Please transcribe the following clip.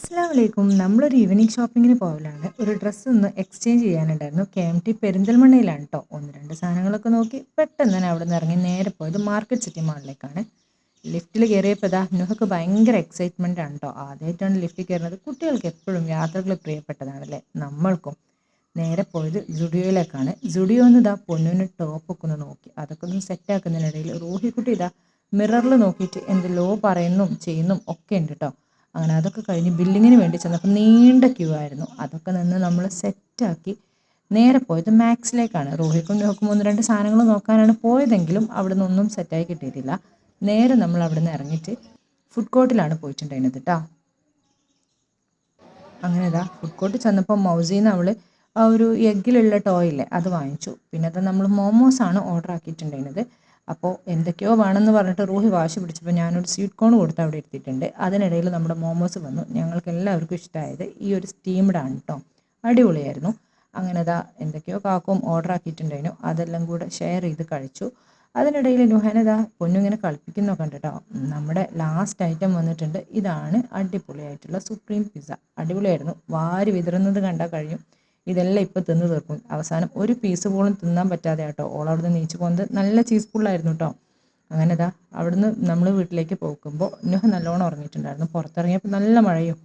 അസ്സാം വലൈക്കും നമ്മളൊരു ഈവനിങ് ഷോപ്പിങ്ങിന് പോകലാണ് ഒരു ഡ്രസ്സ് ഒന്ന് എക്സ്ചേഞ്ച് ചെയ്യാനുണ്ടായിരുന്നു. കെ എം ടി പെരിന്തൽമണ്ണയിലാണ് കേട്ടോ ഒന്ന് രണ്ട് സാധനങ്ങളൊക്കെ നോക്കി പെട്ടെന്ന് തന്നെ അവിടെ നിന്ന് ഇറങ്ങി നേരെ പോയത് മാർക്കറ്റ് സിറ്റി മാളിലേക്കാണ് ലിഫ്റ്റിൽ കയറിയപ്പോൾ ഇതാ നുഹക്ക് ഭയങ്കര എക്സൈറ്റ്മെന്റ് ആണ് കേട്ടോ ആദ്യമായിട്ടാണ് ലിഫ്റ്റിൽ കയറുന്നത് കുട്ടികൾക്ക് എപ്പോഴും യാത്രകൾ പ്രിയപ്പെട്ടതാണല്ലേ? നമ്മൾക്കും. നേരെ പോയത് ജുഡിയോയിലേക്കാണ്. ജുഡിയോ എന്ന് ഇതാ പൊന്നിന് ടോപ്പൊക്കെ ഒന്ന് നോക്കി. അതൊക്കെ ഒന്ന് സെറ്റാക്കുന്നതിനിടയിൽ റോഹിക്കുട്ടി ഇതാ മിററിൽ നോക്കിയിട്ട് എന്ത് ലോ പറയുന്നും ചെയ്യുന്നും ഒക്കെ ഉണ്ട് കേട്ടോ അങ്ങനെ അതൊക്കെ കഴിഞ്ഞ് ബില്ലിങ്ങിന് വേണ്ടി ചെന്നപ്പോൾ നീണ്ട ക്യൂ ആയിരുന്നു. അതൊക്കെ നിന്ന് നമ്മൾ സെറ്റാക്കി നേരെ പോയത് മാക്സിലേക്കാണ്. റോഹിക്കും നോക്കും ഒന്ന് രണ്ട് സാധനങ്ങൾ നോക്കാനാണ് പോയതെങ്കിലും അവിടെ നിന്നൊന്നും സെറ്റായി കിട്ടിയിട്ടില്ല. നേരെ നമ്മൾ അവിടെ നിന്ന് ഇറങ്ങിയിട്ട് ഫുഡ് കോർട്ടിലാണ് പോയിട്ടുണ്ടായിരുന്നത് കേട്ടോ അങ്ങനെ ഇതാ ഫുഡ് കോർട്ട് ചെന്നപ്പോൾ മൗസിന്ന് അവൾ ആ ഒരു എഗ്ഗിലുള്ള ടോയില്ലേ അത് വാങ്ങിച്ചു. പിന്നെ അത് നമ്മൾ മോമോസാണ് ഓർഡർ ആക്കിയിട്ടുണ്ടായിരുന്നത്. അപ്പോൾ എന്തൊക്കെയോ വേണമെന്ന് പറഞ്ഞിട്ട് റൂഹി വാശി പിടിച്ചപ്പോൾ ഞാനൊരു സ്വീറ്റ് കോൺ കൊടുത്ത് അവിടെ എടുത്തിട്ടുണ്ട് അതിനിടയിൽ നമ്മുടെ മോമോസ് വന്നു. ഞങ്ങൾക്ക് എല്ലാവർക്കും ഇഷ്ടമായത് ഈ ഒരു സ്റ്റീംഡാണ് കേട്ടോ അടിപൊളിയായിരുന്നു. അങ്ങനെ അതാ എന്തൊക്കെയോ കാക്കും ഓർഡർ ആക്കിയിട്ടുണ്ടായിരുന്നു. അതെല്ലാം കൂടെ ഷെയർ ചെയ്ത് കഴിച്ചു. അതിനിടയിൽ നുഹനത പൊന്നിങ്ങനെ കളിപ്പിക്കുന്നു കണ്ടിട്ടോ. നമ്മുടെ ലാസ്റ്റ് ഐറ്റം വന്നിട്ടുണ്ട്. ഇതാണ് അടിപൊളിയായിട്ടുള്ള സുപ്രീം പിസ്സ അടിപൊളിയായിരുന്നു. വാരി വിതറുന്നത് കണ്ടാൽ കഴിയും. ഇതെല്ലാം ഇപ്പോൾ തിന്ന് തീർക്കും. അവസാനം ഒരു പീസ് പോലും തിന്നാൻ പറ്റാതെ കേട്ടോ ഓൾ അവിടുന്ന് നീച്ചു പോകുന്നത് നല്ല ചീസ് ഫുള്ളായിരുന്നു കേട്ടോ അങ്ങനെ ഇതാ അവിടുന്ന് നമ്മൾ വീട്ടിലേക്ക് പോകുമ്പോൾ നുഹ നല്ലോണം ഉറങ്ങിയിട്ടുണ്ടായിരുന്നു. പുറത്തിറങ്ങിയപ്പോൾ നല്ല മഴയും.